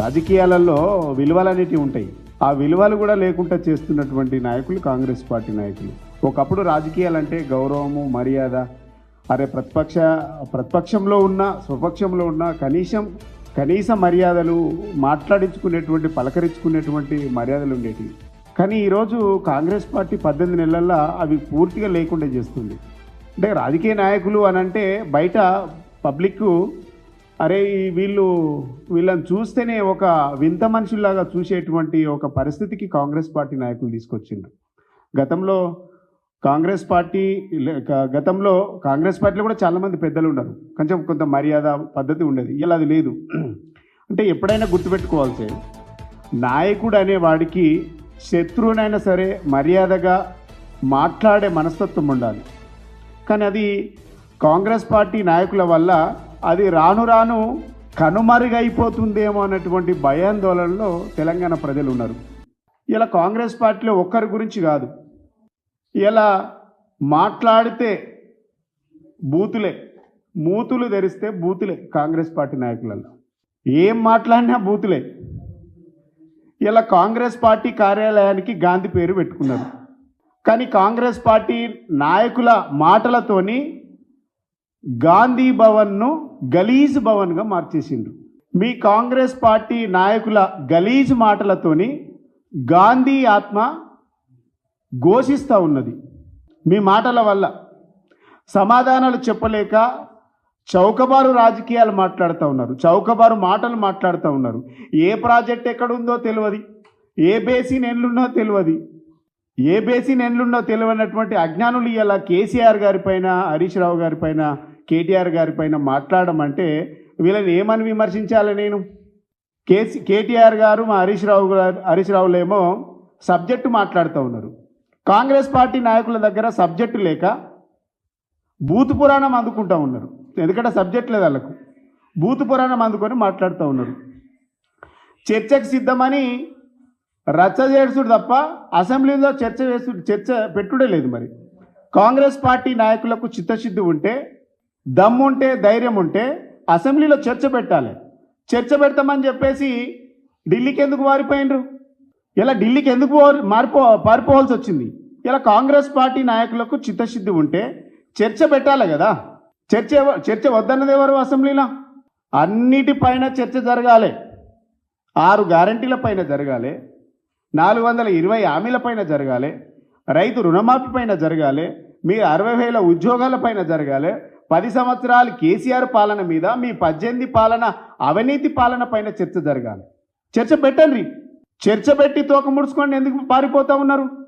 రాజకీయాలలో విలువలు అనేటివి ఉంటాయి. ఆ విలువలు కూడా లేకుండా చేస్తున్నటువంటి నాయకులు కాంగ్రెస్ పార్టీ నాయకులు. ఒకప్పుడు రాజకీయాలంటే గౌరవము మర్యాద అరే ప్రతిపక్ష ప్రతిపక్షంలో ఉన్న స్వపక్షంలో ఉన్న కనీసం కనీస మర్యాదలు మాట్లాడించుకునేటువంటి పలకరించుకునేటువంటి మర్యాదలు ఉండేటివి. కానీ ఈరోజు కాంగ్రెస్ పార్టీ పద్దెనిమిది నెలల్లో అవి పూర్తిగా లేకుండా చేస్తుంది. అంటే రాజకీయ నాయకులు అని అంటే బయట పబ్లిక్ అరే వీళ్ళు వీళ్ళని చూస్తేనే ఒక వింత మనుషుల్లాగా చూసేటువంటి ఒక పరిస్థితికి కాంగ్రెస్ పార్టీ నాయకులు తీసుకొచ్చిండ్రు. గతంలో కాంగ్రెస్ పార్టీ గతంలో కాంగ్రెస్ పార్టీలో కూడా చాలామంది పెద్దలు ఉన్నారు కొంచెం కొంత మర్యాద పద్ధతి ఉండేది. ఇలా అది లేదు. అంటే ఎప్పుడైనా గుర్తుపెట్టుకోవాల్సే నాయకుడు అనేవాడికి శత్రువునైనా సరే మర్యాదగా మాట్లాడే మనస్తత్వం ఉండాలి. కానీ అది కాంగ్రెస్ పార్టీ నాయకుల వల్ల అది రాను రాను కనుమరుగైపోతుందేమో అన్నటువంటి భయాందోళనలో తెలంగాణ ప్రజలు ఉన్నారు ఇలా కాంగ్రెస్ పార్టీలో ఒక్కరి గురించి కాదు. ఇలా మాట్లాడితే బూతులే మూతులు ధరిస్తే బూతులే కాంగ్రెస్ పార్టీ నాయకులలో ఏం మాట్లాడినా బూతులే. ఇలా కాంగ్రెస్ పార్టీ కార్యాలయానికి గాంధీ పేరు పెట్టుకున్నారు. కానీ కాంగ్రెస్ పార్టీ నాయకుల మాటలతోని గాంధీ భవన్ను గలీజ్ భవన్గా మార్చేసిండ్రు. మీ కాంగ్రెస్ పార్టీ నాయకుల గలీజ్ మాటలతోని గాంధీ ఆత్మ ఘోషిస్తూ ఉన్నది. మీ మాటల వల్ల సమాధానాలు చెప్పలేక చౌకబారు రాజకీయాలు మాట్లాడుతూ ఉన్నారు. చౌకబారు మాటలు మాట్లాడుతూ ఉన్నారు. ఏ ప్రాజెక్ట్ ఎక్కడుందో తెలియదు. ఏ బేసిన్ ఎన్లున్నో తెలియదు. ఏ బేసిన్ ఎన్లున్నో తెలియనటువంటి అజ్ఞానులు ఇలా కేసీఆర్ గారిపైన హరీష్ రావు గారిపైన కేటీఆర్ గారి పైన మాట్లాడడం అంటే వీళ్ళని ఏమని విమర్శించాలి నేను? కేసీ కేటీఆర్ గారు మా హరీష్ రావు గారు హరీష్ రావులేమో సబ్జెక్టు మాట్లాడుతూ ఉన్నారు. కాంగ్రెస్ పార్టీ నాయకుల దగ్గర సబ్జెక్టు లేక బూతు పురాణం అందుకుంటూ ఉన్నారు. ఎందుకంటే సబ్జెక్ట్ లేదు వాళ్ళకు. బూతు పురాణం అందుకొని మాట్లాడుతూ ఉన్నారు. చర్చకు సిద్ధమని రచ్చ చేసుడు తప్ప అసెంబ్లీలో చర్చ వేసు చర్చ పెట్టుడే లేదు మరి. కాంగ్రెస్ పార్టీ నాయకులకు చిత్తశుద్ధి ఉంటే దమ్ముంటే ధైర్యం ఉంటే అసెంబ్లీలో చర్చ పెట్టాలి. చర్చ పెడతామని చెప్పేసి ఢిల్లీకి ఎందుకు మారిపోయినరు ఇలా ఢిల్లీకి ఎందుకు మారిపో పారిపోవాల్సి వచ్చింది? ఇలా కాంగ్రెస్ పార్టీ నాయకులకు చిత్తశుద్ధి ఉంటే చర్చ పెట్టాలి కదా. చర్చ చర్చ వద్దన్నది ఎవరు అసెంబ్లీలో? అన్నిటిపైన చర్చ జరగాలి. ఆరు గ్యారంటీల పైన జరగాలి. నాలుగు వందల ఇరవై హామీల పైన జరగాలి. రైతు రుణమాఫీ పైన జరగాలి. మీ అరవై వేల ఉద్యోగాల పైన జరగాలి. పది సంవత్సరాలు కేసీఆర్ పాలన మీద మీ పద్దెనిమిది పాలన అవినీతి పాలన పైన చర్చ జరగాలి. చర్చ పెట్టండి. చర్చ పెట్టి తోక ముడుచుకొని ఎందుకు పారిపోతా ఉన్నారు?